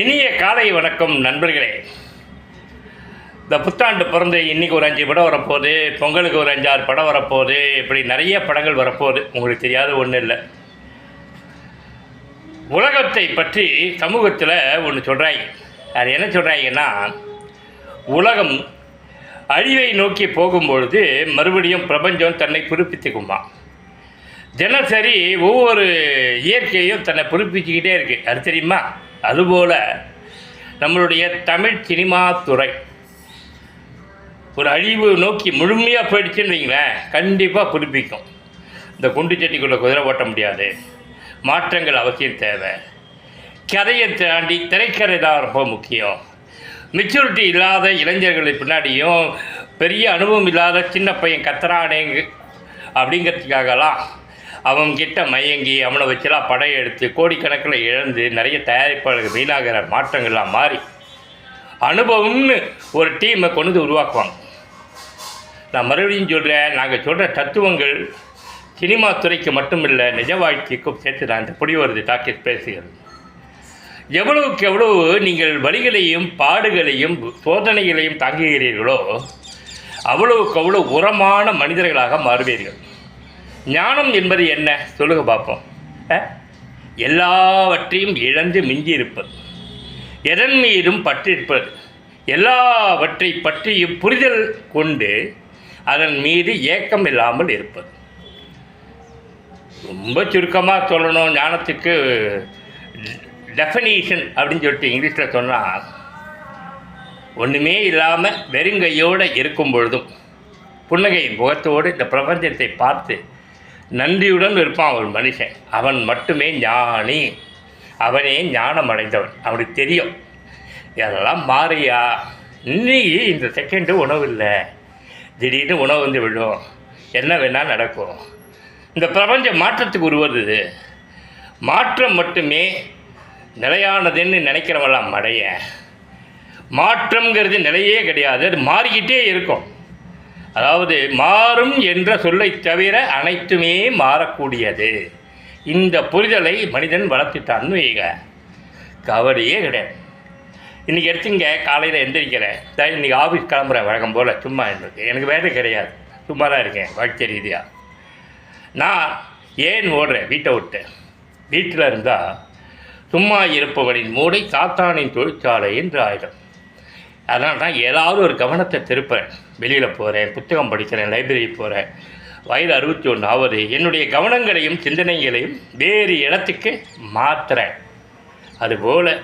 இனிய காலை வணக்கம் நண்பர்களே. இந்த புத்தாண்டு பிறந்து இன்றைக்கி ஒரு அஞ்சு படம் வரப்போகுது பொங்கலுக்கு ஒரு அஞ்சாறு படம் வரப்போகுது இப்படி நிறைய படங்கள் வரப்போகுது. உங்களுக்கு தெரியாத ஒன்றும் இல்லை. உலகத்தை பற்றி சமூகத்தில் ஒன்று சொல்கிறாங்க அது என்ன சொல்கிறாங்கன்னா உலகம் அழிவை நோக்கி போகும்பொழுது மறுபடியும் பிரபஞ்சம் தன்னை புதுப்பித்துக்குமா. தினசரி ஒவ்வொரு இயற்கையும் தன்னை புதுப்பிச்சுக்கிட்டே இருக்குது அது தெரியுமா? அதுபோல் நம்மளுடைய தமிழ் சினிமா துறை ஒரு அழிவு நோக்கி முழுமையாக போயிடுச்சுன்னு வைங்களேன் கண்டிப்பாக புதுப்பிக்கும். இந்த குண்டு சட்டிக்குள்ளே குதிரை ஓட்ட முடியாது. மாற்றங்கள் அவசியம் தேவை. கதையை தாண்டி திரைக்கதை தான் ரொம்ப முக்கியம். மெச்சூரிட்டி இல்லாத இளைஞர்கள் பின்னாடியும் பெரிய அனுபவம் இல்லாத சின்ன பையன் கத்துறானேங்க அப்படிங்கிறதுக்காகலாம் அவன்கிட்ட மயங்கி அவனை வச்சுலாம் படையெடுத்து கோடிக்கணக்கில் இழந்து நிறைய தயாரிப்பாளர்கள் வீணாகிற மாற்றங்கள்லாம் மாறி அனுபவம்னு ஒரு டீமை கொண்டு வந்து உருவாக்குவாங்க. நான் மறுபடியும் சொல்கிறேன் நாங்கள் சொல்கிற தத்துவங்கள் சினிமா துறைக்கு மட்டுமில்லை நிஜ வாழ்க்கைக்கும் சேர்த்து நான் இந்த புடி வருது டாக்கெட் பேசுகிறது எவ்வளவுக்கு எவ்வளவு நீங்கள் வழிகளையும் பாடுகளையும் சோதனைகளையும் தாங்குகிறீர்களோ அவ்வளவுக்கு அவ்வளோ உரமான மனிதர்களாக மாறுவீர்கள். ஞானம் என்பது என்ன? சொல்லுங்க பார்ப்போம் எல்லாவற்றையும் இழந்து மிஞ்சி இருப்பது எதன் மீதும் பற்றிருப்பது. எல்லாவற்றை பற்றியும் புரிதல் கொண்டு அதன் மீது ஏக்கம் இல்லாமல் இருப்பது. ரொம்ப சுருக்கமாக சொல்லணும். ஞானத்துக்கு டெஃபனேஷன் அப்படின்னு சொல்லிட்டு இங்கிலீஷில் சொன்னால் ஒன்றுமே இல்லாமல் வெறுங்கையோடு இருக்கும் பொழுதும் புன்னகையின் முகத்தோடு இந்த பிரபஞ்சத்தை பார்த்து நன்றியுடன் இருப்பான் ஒரு மனுஷன். அவன் மட்டுமே ஞானி. அவனே ஞானம் அடைந்தவன் அவனுக்கு தெரியும். இதெல்லாம் மாறியா? இன்னைக்கு இந்த செகண்டு உணவு இல்லை திடீர்னு உணவு வந்து விழும். என்ன வேணால் நடக்கும். இந்த பிரபஞ்சம் மாற்றத்துக்கு உருவது மாற்றம் மட்டுமே நிலையானதுன்னு நினைக்கிறவெல்லாம் மடைய மாற்றம்ங்கிறது நிலையே கிடையாது. அது மாறிக்கிட்டே இருக்கும். அதாவது மாறும் என்ற சொல்லை தவிர அனைத்துமே மாறக்கூடியது. இந்த புரிதலை மனிதன் வளர்த்துட்டான்னு வைங்க கவலையே கிடையாது. இன்றைக்கி எடுத்துங்க காலையில் எந்திரிக்கிறேன் தான் இன்றைக்கி ஆஃபீஸ் கிளம்புறேன் வழக்கம் போல். சும்மா எனக்கு எனக்கு வேலை கிடையாது. சும்மா தான் இருக்கேன் வாழ்க்கை ரீதியாக நான் ஏன் ஓடுறேன்? வீட்டை விட்டு. வீட்டில் இருந்தால் சும்மா இருப்பவனின் மூளை சாத்தானின் தொழிற்சாலை என்று ஆயிடும் அதனால தான் ஏதாவது ஒரு கவனத்தை திருப்பேன். வெளியில் போகிறேன் புத்தகம் படிக்கிறேன் லைப்ரரி போகிறேன் வயது அறுபத்தி ஒன்று ஆவது என்னுடைய கவனங்களையும் சிந்தனைகளையும் வேறு இடத்துக்கு மாற்றுறேன் அதுபோல்